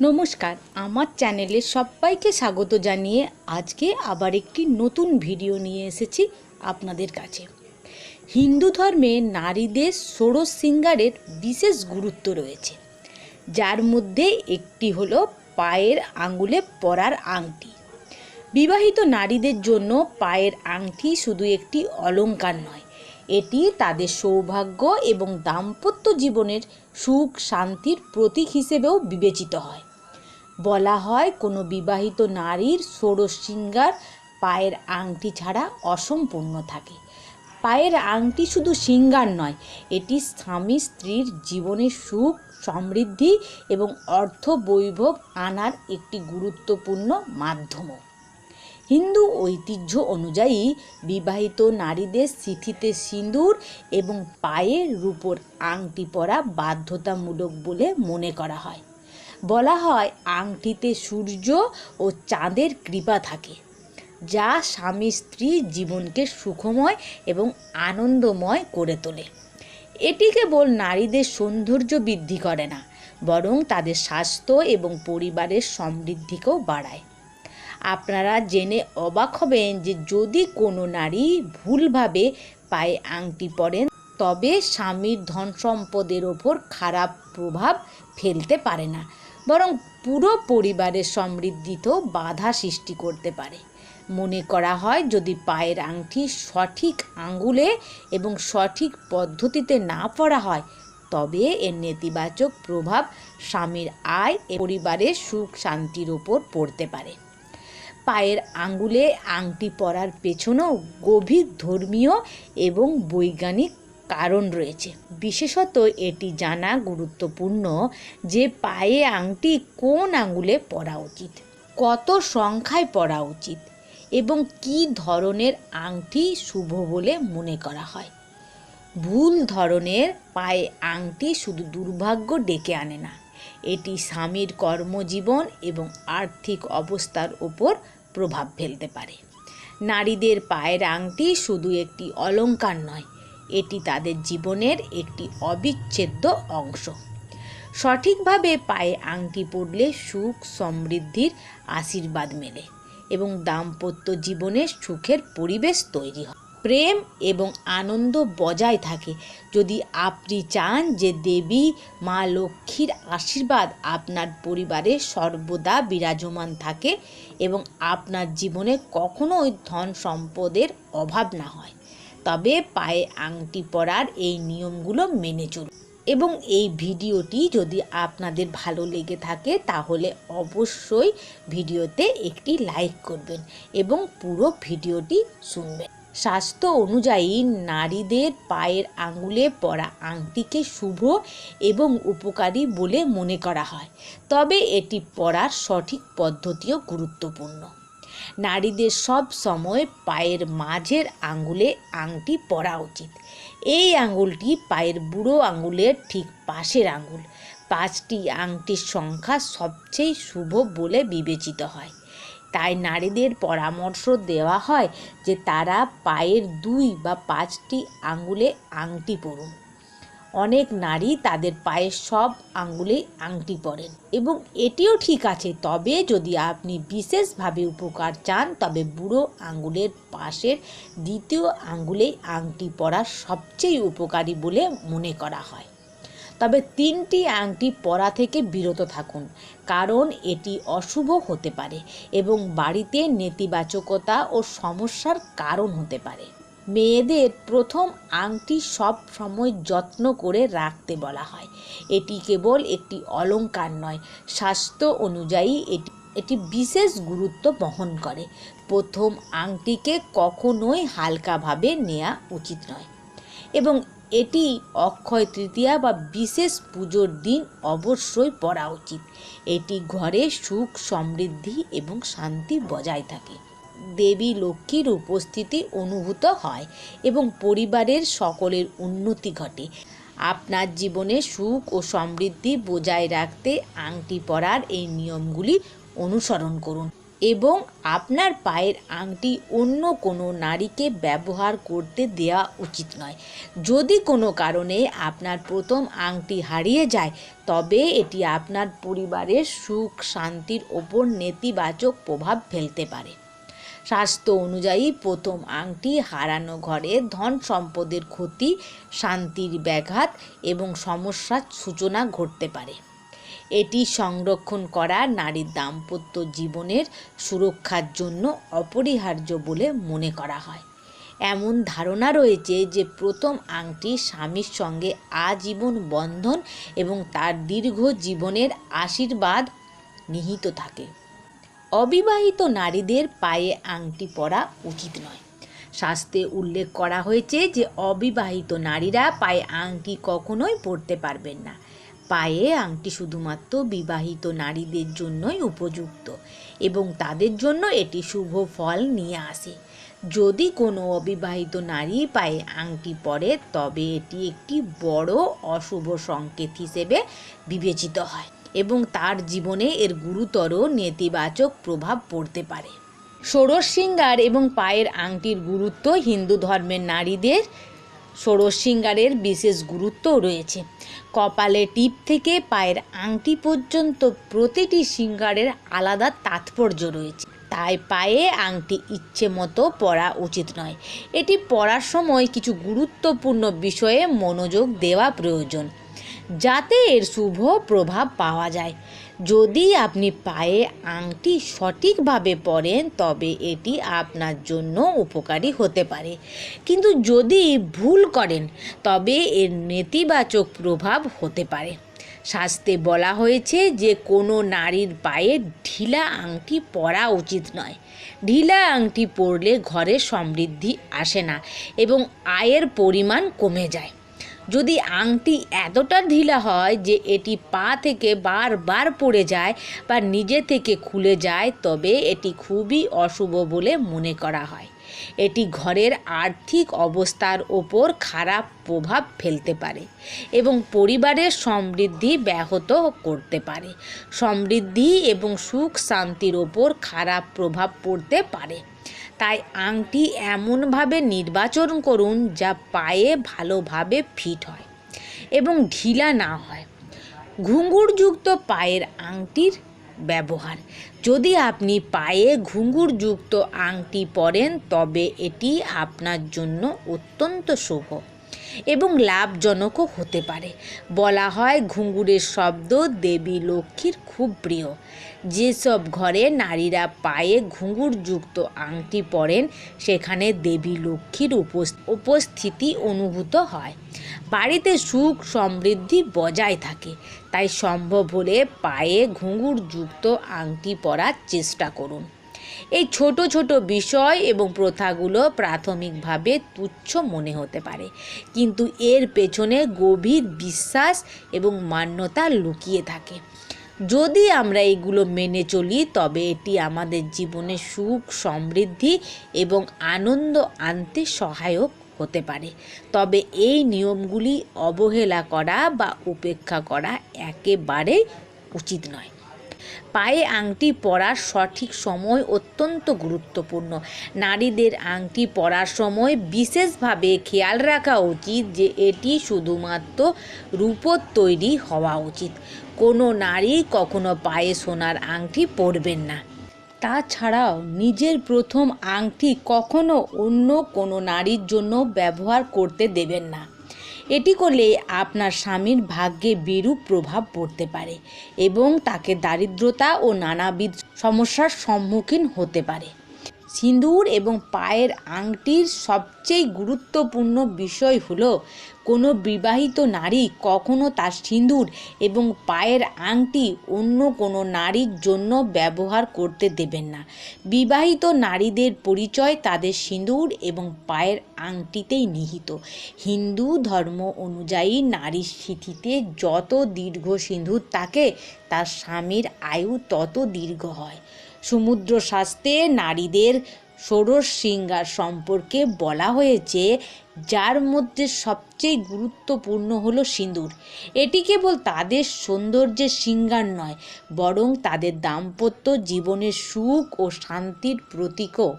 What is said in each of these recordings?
নমস্কার, আমার চ্যানেলে সবাইকে স্বাগত জানিয়ে আজকে আবার একটি নতুন ভিডিও নিয়ে এসেছি আপনাদের কাছে। হিন্দু ধর্মে নারীদের ষোড়শ সিঙ্গারের বিশেষ গুরুত্ব রয়েছে। যার মধ্যে একটি হলো পায়ের আঙ্গুলে পরার আংটি। বিবাহিত নারীদের জন্য পায়ের আংটি শুধু একটি অলঙ্কার নয় এটি তাদের সৌভাগ্য এবং দাম্পত্য জীবনের সুখ শান্তির প্রতীক হিসেবেও বিবেচিত হয়। বলা হয়, কোনো বিবাহিত নারীর ষোড়শ শৃঙ্গার পায়ের আংটি ছাড়া অসম্পূর্ণ থাকে। পায়ের আংটি শুধু শৃঙ্গার নয়, এটি স্বামী স্ত্রীর জীবনের সুখ, সমৃদ্ধি এবং অর্থ বৈভব আনার একটি গুরুত্বপূর্ণ মাধ্যমও। হিন্দু ঐতিহ্য অনুযায়ী বিবাহিত নারীদের সিথিতে সিঁদুর এবং পায়ে রূপোর আংটি পরা বাধ্যতামূলক বলে মনে করা হয়। বলা হয়, আংটিতে সূর্য ও চাঁদের কৃপা থাকে, যা স্বামী স্ত্রী জীবনকে সুখময় এবং আনন্দময় করে তোলে। এটি কেবল নারীদের সৌন্দর্য বৃদ্ধি করে না, বরং তাদের স্বাস্থ্য এবং পরিবারের সমৃদ্ধিকেও বাড়ায়। আপনারা জেনে অবাক হবেন যে যদি কোনো নারী ভুলভাবে পায়ে আংটি পরেন, তবে স্বামীর ধন সম্পদের ওপর খারাপ প্রভাব ফেলতে পারে না, বরং পুরো পরিবারের সমৃদ্ধিতেও বাধা সৃষ্টি করতে পারে। মনে করা হয় যদি পায়ের আংটি সঠিক আঙ্গুলে এবং সঠিক পদ্ধতিতে না পড়া হয়, তবে এর নেতিবাচক প্রভাব স্বামীর আয় পরিবারের সুখ শান্তির ওপর পড়তে পারে। পায়ের আঙ্গুলে আংটি পরার পেছনেও গভীর ধর্মীয় এবং বৈজ্ঞানিক কারণ রয়েছে। বিশেষত এটি জানা গুরুত্বপূর্ণ যে পায়ে আংটি কোন আঙ্গুলে পরা উচিত, কত সংখ্যায় পরা উচিত এবং কী ধরনের আংটি শুভ বলে মনে করা হয়। ভুল ধরনের পায়ে আংটি শুধু দুর্ভাগ্য ডেকে আনে না এটি স্বামীর কর্মজীবন এবং আর্থিক অবস্থার ওপর প্রভাব ফেলতে পারে। নারীদের পায়ের আংটি শুধু একটি অলঙ্কার নয়, এটি তাদের জীবনের একটি অবিচ্ছেদ্য অংশ। সঠিকভাবে পায়ে আংটি পরলে সুখ সমৃদ্ধির আশীর্বাদ মেলে এবং দাম্পত্য জীবনে সুখের পরিবেশ তৈরি হয়। প্রেম এবং আনন্দ বজায় থাকে। যদি আপনি চান যে দেবী, মা লক্ষ্মীর আশীর্বাদ আপনার পরিবারে সর্বদা বিরাজমান থাকে এবং আপনার জীবনে কখনো ওই ধন সম্পদের অভাব না হয়, তবে পায়ে আংটি পরার এই নিয়মগুলো মেনে চলুন। এবং এই ভিডিওটি যদি আপনাদের ভালো লেগে থাকে, তাহলে অবশ্যই ভিডিওতে একটি লাইক করবেন এবং পুরো ভিডিওটি শুনবেন। স্বাস্থ্য অনুযায়ী নারীদের পায়ের আঙুলে পরা আংটিকে শুভ এবং উপকারী বলে মনে করা হয়। তবে এটি পরার সঠিক পদ্ধতিও গুরুত্বপূর্ণ। নারীদের সব সময় পায়ের মাঝের আঙ্গুলে আংটি পরা উচিত। এই আঙ্গুলটি পায়ের বুড়ো আঙ্গুলের ঠিক পাশের আঙ্গুল পাঁচটি আংটির সংখ্যা সবচেয়ে শুভ বলে বিবেচিত হয়। তাই নারীদের পরামর্শ দেওয়া হয় যে তারা পায়ের দুই বা পাঁচটি আঙ্গুলে আংটি পরুন। অনেক নারী তাদের পায়ের সব আঙ্গুলেই আংটি পরেন এবং এটিও ঠিক আছে, তবে যদি আপনি বিশেষভাবে উপকার চান, তবে বুড়ো আঙ্গুলের পাশের দ্বিতীয় আঙ্গুলেই আংটি পরা সবচেয়ে উপকারী বলে মনে করা হয়। তবে তিনটি আংটি পরা থেকে বিরত থাকুন, কারণ এটি অশুভ হতে পারে এবং বাড়িতে নেতিবাচকতা ও সমস্যার কারণ হতে পারে। মেয়েদের প্রথম আংটি সব সময় যত্ন করে রাখতে বলা হয়। এটি কেবল একটি অলংকার নয়, স্বাস্থ্য অনুযায়ী এটি এটি বিশেষ গুরুত্ব বহন করে। প্রথম আংটিকে কখনোই হালকাভাবে নেওয়া উচিত নয়। এবং এটি অক্ষয় তৃতীয়া বা বিশেষ পুজোর দিন অবশ্যই পরা উচিত। এটি ঘরে সুখ, সমৃদ্ধি এবং শান্তি বজায় থাকে। দেবী লক্ষ্মীর উপস্থিতি অনুভূত হয় এবং পরিবারের সকলের উন্নতি ঘটে। আপনার জীবনে সুখ ও সমৃদ্ধি বজায় রাখতে আংটি পরার এই নিয়মগুলি অনুসরণ করুন। এবং আপনার পায়ের আংটি অন্য কোনো নারীকে ব্যবহার করতে দেওয়া উচিত নয়। যদি কোনো কারণে আপনার প্রথম আংটি হারিয়ে যায়, তবে এটি আপনার পরিবারের সুখ, শান্তির ওপর নেতিবাচক প্রভাব ফেলতে পারে। স্বাস্থ্য অনুযায়ী প্রথম আংটি হারানো ঘরে ধন সম্পদের ক্ষতি, শান্তির ব্যাঘাত এবং সমস্যার সূচনা ঘটতে পারে। এটি সংরক্ষণ করা নারীর দাম্পত্য জীবনের সুরক্ষার জন্য অপরিহার্য বলে মনে করা হয়। এমন ধারণা রয়েছে যে প্রথম আংটি স্বামীর সঙ্গে আজীবন বন্ধন এবং তার দীর্ঘ জীবনের আশীর্বাদ নিহিত থাকে। অবিবাহিত নারীদের পায়ে আংটি পরা উচিত নয়। শাস্ত্রে উল্লেখ করা হয়েছে যে অবিবাহিত নারীরা পায়ে আংটি কখনোই পরতে পারবেন না। পায়ে আংটি শুধুমাত্র বিবাহিত নারীদের জন্যই উপযুক্ত এবং তাদের জন্য এটি শুভ ফল নিয়ে আসে। যদি কোনো অবিবাহিত নারী পায়ে আংটি পরে, তবে এটি একটি বড় অশুভ সংকেত হিসেবে বিবেচিত হয় এবং তার জীবনে এর গুরুতর নেতিবাচক প্রভাব পড়তে পারে। ষোড়শ শৃঙ্গার এবং পায়ের আংটির গুরুত্ব হিন্দু ধর্মের নারীদের ষোড়শ শৃঙ্গারের বিশেষ গুরুত্বও রয়েছে। কপালে টিপ থেকে পায়ের আংটি পর্যন্ত প্রতিটি শৃঙ্গারের আলাদা তাৎপর্য রয়েছে। তাই পায়ে আংটি ইচ্ছে মতো পরা উচিত নয়। এটি পরার সময় কিছু গুরুত্বপূর্ণ বিষয়ে মনোযোগ দেওয়া প্রয়োজন, যাতে এর শুভ প্রভাব পাওয়া যায়। যদি আপনি পায়ে আংটি সঠিকভাবে পরেন, তবে এটি আপনার জন্য উপকারী হতে পারে। কিন্তু যদি ভুল করেন, তবে এর নেতিবাচক প্রভাব হতে পারে। শাস্ত্রে বলা হয়েছে যে, কোনো নারীর পায়ে ঢিলা আংটি পরা উচিত নয়। ঢিলা আংটি পরলে ঘরে সমৃদ্ধি আসে না এবং আয়ের পরিমাণ কমে যায়। যদি আংটি এতটা ঢিলা হয় যে এটি পা থেকে বারবার পড়ে যায় বা নিজে থেকে খুলে যায়, তবে এটি খুবই অশুভ বলে মনে করা হয়। এটি ঘরের আর্থিক অবস্থার ওপর খারাপ প্রভাব ফেলতে পারে এবং পরিবারের সমৃদ্ধি ব্যাহত করতে পারে। সমৃদ্ধি এবং সুখ শান্তির ওপর খারাপ প্রভাব পড়তে পারে। তাই আংটি এমনভাবে নির্বাচন করুন যা পায়ে ভালোভাবে ফিট হয় এবং ঢিলা না হয়। ঘুঙুরযুক্ত পায়ের আংটির ব্যবহার। যদি আপনি পায়ে ঘুঙুরযুক্ত আংটি পরেন, তবে এটি আপনার জন্য অত্যন্ত শুভ। এবং লাভজনকও হতে পারে। বলা হয় ঘুঙুরের শব্দ দেবী লক্ষ্মীর খুব প্রিয়। যেসব ঘরে নারীরা পায়ে ঘুঙুরযুক্ত আংটি পরেন, সেখানে দেবী লক্ষ্মীর উপস- উপস্থিতি অনুভূত হয়। বাড়িতে সুখ সমৃদ্ধি বজায় থাকে, তাই সম্ভব হলে পায়ে ঘুঙুরযুক্ত আংটি পরার চেষ্টা করুন। এই ছোট ছোট বিষয় এবং প্রথাগুলো প্রাথমিকভাবে তুচ্ছ মনে হতে পারে। কিন্তু এর পেছনে গভীর বিশ্বাস এবং মান্যতা লুকিয়ে থাকে। যদি আমরা এগুলো মেনে চলি, তবে এটি আমাদের জীবনে সুখ, সমৃদ্ধি এবং আনন্দ আনতে সহায়ক হতে পারে। তবে এই নিয়মগুলি অবহেলা করা বা উপেক্ষা করা একেবারেই উচিত নয়। পায়ে আংটি পরার সঠিক সময় অত্যন্ত গুরুত্বপূর্ণ। নারীদের আংটি পরার সময় বিশেষভাবে খেয়াল রাখা উচিত যে এটি শুধুমাত্র রূপোর তৈরি হওয়া উচিত। কোনো নারী কখনো পায়ে সোনার আংটি পরবেন না। তাছাড়াও নিজের প্রথম আংটি কখনো অন্য কোনো নারীর জন্য ব্যবহার করতে দেবেন না। এটি করলে আপনার স্বামীর ভাগ্যে বিরূপ প্রভাব পড়তে পারে এবং তাকে দারিদ্রতা ও নানাবিধ সমস্যার সম্মুখীন হতে পারে। সিঁদুর এবং পায়ের আংটির সবচেয়ে গুরুত্বপূর্ণ বিষয় হলো কোনো বিবাহিত নারী কখনো তার সিঁদুর এবং পায়ের আংটি অন্য কোনো নারীর জন্য ব্যবহার করতে দেবেন না। বিবাহিত নারীদের পরিচয় তাদের সিঁদুর এবং পায়ের আংটিতেই নিহিত। হিন্দু ধর্ম অনুযায়ী নারীর স্মৃতিতে যত দীর্ঘ সিঁদুর থাকে, তার স্বামীর আয়ু তত দীর্ঘ হয়। সমুদ্র শাস্ত্রে নারীদের ষোড়শ শৃঙ্গার সম্পর্কে বলা হয়েছে, যার মধ্যে সবচেয়ে গুরুত্বপূর্ণ হলো সিঁদুর। এটি কেবল তাদের সৌন্দর্যের শৃঙ্গার নয়, বরং তাদের দাম্পত্য জীবনের সুখ ও শান্তির প্রতীকও।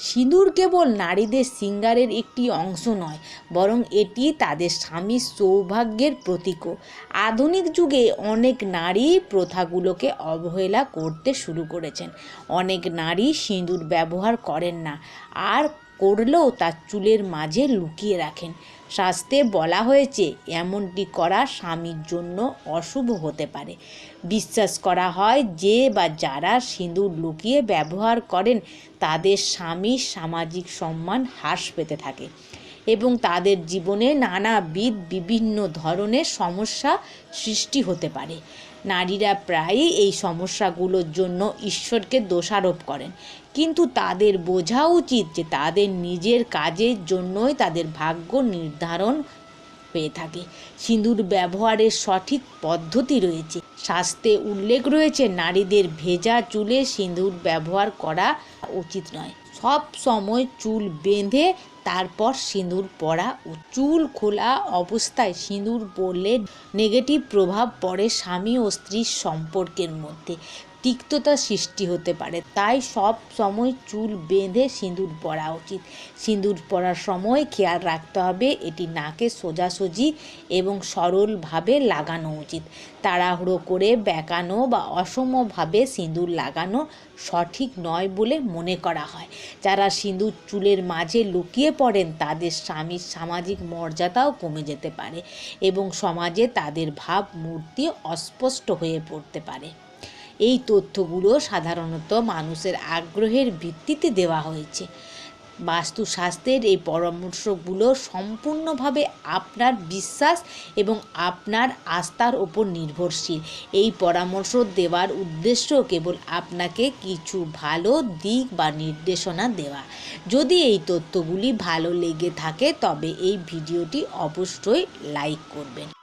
সিঁদুর কেবল নারীদের সিঙ্গারের একটি অংশ নয়, বরং এটি তাদের স্বামীর সৌভাগ্যের প্রতীকও। আধুনিক যুগে অনেক নারী প্রথাগুলোকে অবহেলা করতে শুরু করেছেন। অনেক নারী সিঁদুর ব্যবহার করেন না। আর করলেও তার চুলের মাঝে লুকিয়ে রাখেন। শাস্ত্রে বলা হয়েছে, এমনটি করা স্বামীর জন্য অশুভ হতে পারে। বিশ্বাস করা হয়, যে বা যারা সিঁদুর লুকিয়ে ব্যবহার করেন, তাদের স্বামীর সামাজিক সম্মান হ্রাস পেতে থাকে। এবং তাদের জীবনে নানাবিধ বিভিন্ন ধরনের সমস্যা সৃষ্টি হতে পারে। নারীরা প্রায়ই এই সমস্যাগুলোর জন্য ঈশ্বরকে দোষারোপ করেন। কিন্তু তাদের বোঝা উচিত যে তাদের নিজের কাজের জন্যই তাদের ভাগ্য নির্ধারণ হয়ে থাকে। সিঁদুর ব্যবহারের সঠিক পদ্ধতি রয়েছে। শাস্ত্রে উল্লেখ রয়েছে, নারীদের ভেজা চুলে সিঁদুর ব্যবহার করা উচিত নয়। সব সময় চুল বেঁধে, তারপর সিঁদুর পরা চুল খোলা অবস্থায় সিঁদুর পরলে নেগেটিভ প্রভাব পড়ে স্বামী ও স্ত্রীর সম্পর্কের মধ্যে। তিক্ততা সৃষ্টি হতে পারে। তাই সব সময় চুল বেঁধে সিঁদুর পরা উচিত। সিঁদুর পরার সময় খেয়াল রাখতে হবে, এটি নাকে সোজাসুজি এবং সরলভাবে লাগানো উচিত। তাড়াহুড়ো করে বেঁকানো বা অসমভাবে সিঁদুর লাগানো সঠিক নয় বলে মনে করা হয়। যারা সিঁদুর চুলের মাঝে লুকিয়ে পড়েন, তাদের স্বামীর সামাজিক মর্যাদাও কমে যেতে পারে এবং সমাজে তাদের ভাবমূর্তি অস্পষ্ট হয়ে পড়তে পারে। এই তথ্যগুলো সাধারণত মানুষের আগ্রহের ভিত্তিতে দেওয়া হয়েছে। বাস্তুশাস্ত্রের এই পরামর্শগুলো সম্পূর্ণভাবে আপনার বিশ্বাস এবং আপনার আস্থার ওপর নির্ভরশীল। এই পরামর্শ দেওয়ার উদ্দেশ্য কেবল আপনাকে কিছু ভালো দিক বা নির্দেশনা দেওয়া। যদি এই তথ্যগুলি ভালো লেগে থাকে, তবে এই ভিডিওটি অবশ্যই লাইক করবেন।